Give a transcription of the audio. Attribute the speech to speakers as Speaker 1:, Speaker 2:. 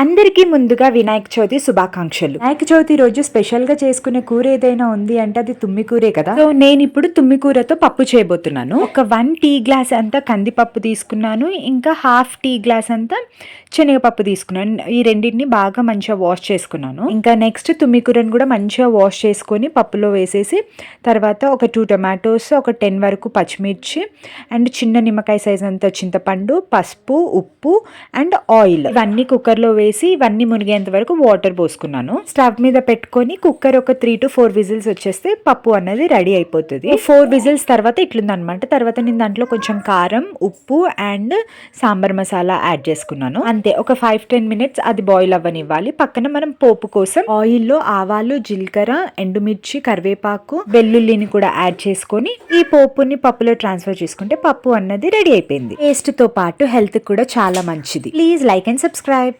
Speaker 1: అందరికీ ముందుగా వినాయక చవితి శుభాకాంక్షలు. వినాయక చవితి రోజు స్పెషల్గా చేసుకునే కూర ఏదైనా ఉంది అంటే అది తుమ్మి కూరే కదా? సో నేను ఇప్పుడు తుమ్మి కూరతో పప్పు చేయబోతున్నాను. ఒక వన్ టీ గ్లాస్ అంతా కందిపప్పు తీసుకున్నాను. ఇంకా హాఫ్ టీ గ్లాస్ అంతా శనగపప్పు తీసుకున్నాను. ఈ రెండింటిని బాగా మంచిగా వాష్ చేసుకున్నాను. ఇంకా నెక్స్ట్ తుమ్మి కూరని కూడా మంచిగా వాష్ చేసుకొని పప్పులో వేసేసి తర్వాత ఒక టూ టొమాటోస్ ఒక టెన్ వరకు పచ్చిమిర్చి అండ్ చిన్న నిమ్మకాయ సైజ్ అంత చింతపండు పసుపు ఉప్పు అండ్ ఆయిల్ ఇవన్నీ కుక్కర్లో వేసి ఇవన్నీ మునిగేంత వరకు వాటర్ పోసుకున్నాను. స్టవ్ మీద పెట్టుకొని కుక్కర్ ఒక త్రీ టు ఫోర్ విజిల్స్ వచ్చేస్తే పప్పు అన్నది రెడీ అయిపోతుంది. ఫోర్ విజిల్స్ తర్వాత ఇట్లుంది అనమాట తర్వాత నేను దాంట్లో కొంచెం కారం ఉప్పు అండ్ సాంబార్ మసాలా యాడ్ చేసుకున్నాను. అంతే ఒక ఫైవ్ టెన్ మినిట్స్ అది బాయిల్ అవ్వనివ్వాలి. పక్కన మనం పోపు కోసం ఆయిల్లో ఆవాలు జీలకర్ర ఎండుమిర్చి కరివేపాకు వెల్లుల్లిని కూడా యాడ్ చేసుకొని ఈ పోపుని పప్పులో ట్రాన్స్ఫర్ చేసుకుంటే పప్పు అన్నది రెడీ అయిపోయింది. టేస్ట్తో పాటు హెల్త్ కూడా చాలా మంచిది. Please like and subscribe